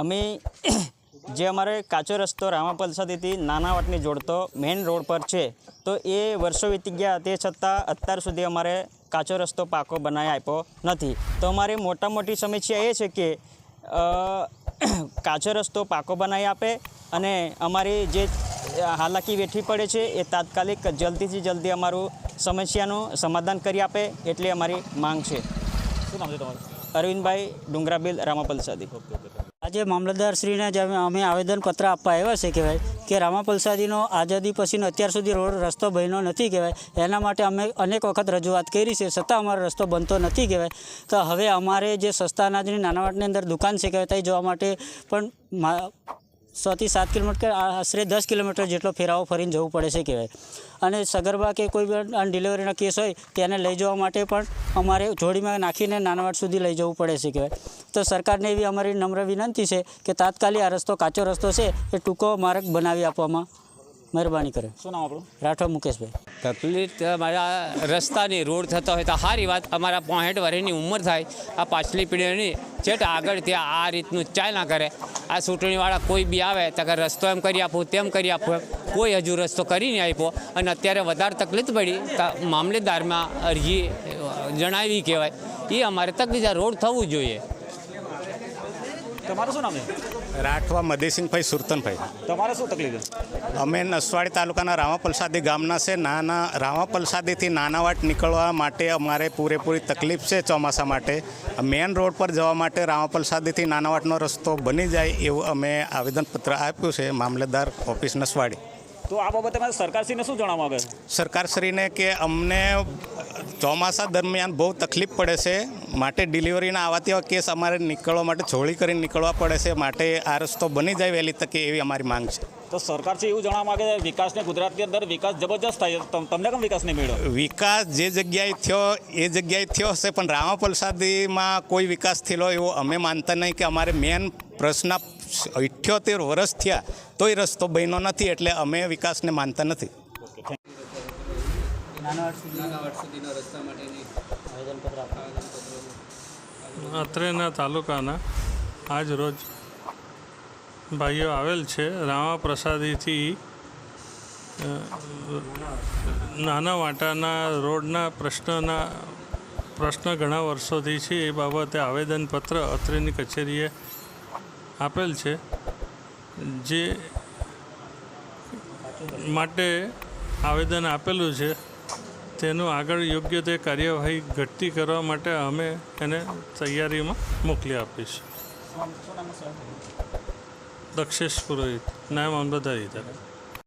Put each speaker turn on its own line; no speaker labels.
અમે જે અમારે કાચો રસ્તો રામાપલસાદીથી નાના વાટને જોડતો મેઇન રોડ પર છે તો એ વર્ષો વીતી ગયા તે છતાં અત્યાર સુધી અમારે કાચો રસ્તો પાકો બનાવી આપ્યો નથી. તો અમારી મોટા મોટી સમસ્યા એ છે કે કાચો રસ્તો પાકો બનાવી આપે અને અમારી જે હાલાકી વેઠવી પડે છે એ તાત્કાલિક જલ્દીથી જલ્દી અમારું સમસ્યાનું સમાધાન કરી આપે એટલી અમારી માંગ છે.
શું નામ છે તમારું?
અરવિંદભાઈ ડુંગરાબિલ રામાપલસાદી
આજે મામલતદારશ્રીને જે અમે- આવેદનપત્ર આપવા આવ્યા છે કહેવાય કે રામાપલસાદીનો આઝાદી પછીનો અત્યાર સુધી રોડ રસ્તો બન્યો નથી કહેવાય. એના માટે અમે અનેક વખત રજૂઆત કરી છે. છતાં અમારો રસ્તો બનતો નથી કહેવાય. તો હવે અમારે જે સસ્તા અનાજની નાનાવાટની અંદર દુકાન છે કહેવાય ત્યાં જવા માટે પણ સોથી સાત કિલોમીટર આશરે દસ કિલોમીટર જેટલો ફેરાવો ફરીને જવું પડે છે કહેવાય. અને સગર્ભા કે કોઈ પણ ડિલિવરીનો કેસ હોય, તેને લઈ જવા માટે પણ અમારે જોડીમાં નાખીને નાનાવાટ સુધી લઈ જવું પડે છે કહેવાય. તો સરકારને એવી અમારી નમ્ર વિનંતી છે કે તાત્કાલિક આ રસ્તો કાચો રસ્તો છે એ ટૂંકો માર્ગ બનાવી આપવામાં મહેરબાની કરે.
શું નામ આપણું?
રાઠોડ મુકેશભાઈ.
તકલીફ અમારા રસ્તાની રોડ થતો હોય તો સારી વાત અમારા પોઈન્ટ વર્ષની ઉંમર થાય આ પાછલી પેઢીની છેટ આગળ ત્યાં આ રીતનું ચાલ ના કરે. આ ચૂંટણીવાળા કોઈ બી આવે તો કે રસ્તો એમ કરી આપો તેમ કરી આપો કોઈ હજુ રસ્તો કરી નહીં આપ્યો. અને અત્યારે વધારે તકલીફ પડી તો મામલેદારમાં અરજી જણાવી કહેવાય. એ અમારે તકલીફ રોડ થવું જોઈએ.
તમારું શું નામ છે?
રાઠવા મધેસિંહભાઈ સુરતનભાઈ.
તમારે શું તકલીફ છે?
અમે નસવાડી તાલુકાના રામાપલસાદી ગામના છે. નાના રામાપલસાદીથી નાનાવાટ નીકળવા માટે અમારે પૂરેપૂરી તકલીફ છે ચોમાસા માટે. મેન રોડ પર જવા માટે રામાપલસાદીથી નાનાવાટનો રસ્તો બની જાય એવું અમે આવેદનપત્ર આપ્યું છે મામલેદાર ઓફિસ નસવાડી.
તો આ બાબતે સરકારશ્રીને શું જણાવવા
સરકારશ્રીને કે અમને ચોમાસા દરમિયાન બહુ તકલીફ પડે છે. માટે ડિલિવરીના આવા તેવા કેસ અમારે નીકળવા માટે છોડી કરીને નીકળવા પડે છે. માટે આ રસ્તો બની જાય વહેલી તકે એવી અમારી માંગ છે.
તો છે એવું જણાવવા માગે છે વિકાસને ગુજરાતની અંદર વિકાસ જબરજસ્ત થાય તમને કેમ વિકાસ નહીં મળ્યો?
વિકાસ જે જગ્યાએ થયો એ જગ્યાએ થયો હશે પણ રામાપલસાદીમાં કોઈ વિકાસ થયેલો એવો અમે માનતા નહીં કે અમારે મેન પ્રશ્ન ઇઠ્યોતેર વર્ષ થયા તોય રસ્તો બન્યો નથી એટલે અમે વિકાસને માનતા નથી.
અત્રેના તાલુકાના આજ રોજ ભાઈઓ આવેલ છે રામા પ્રસાદીથી નાના વાંટાના રોડના પ્રશ્નના પ્રશ્ન ઘણા વર્ષોથી છે એ બાબતે આવેદનપત્ર અત્રેની કચેરીએ આપેલ છે જે માટે આવેદન આપેલું છે. તેનું આગળ યોગ્ય તે કાર્યવાહી ઘટતી કરવા માટે અમે એને તૈયારીમાં મોકલી આપીશું. દક્ષેશ પુરોહિત. નામ અમદાવાદ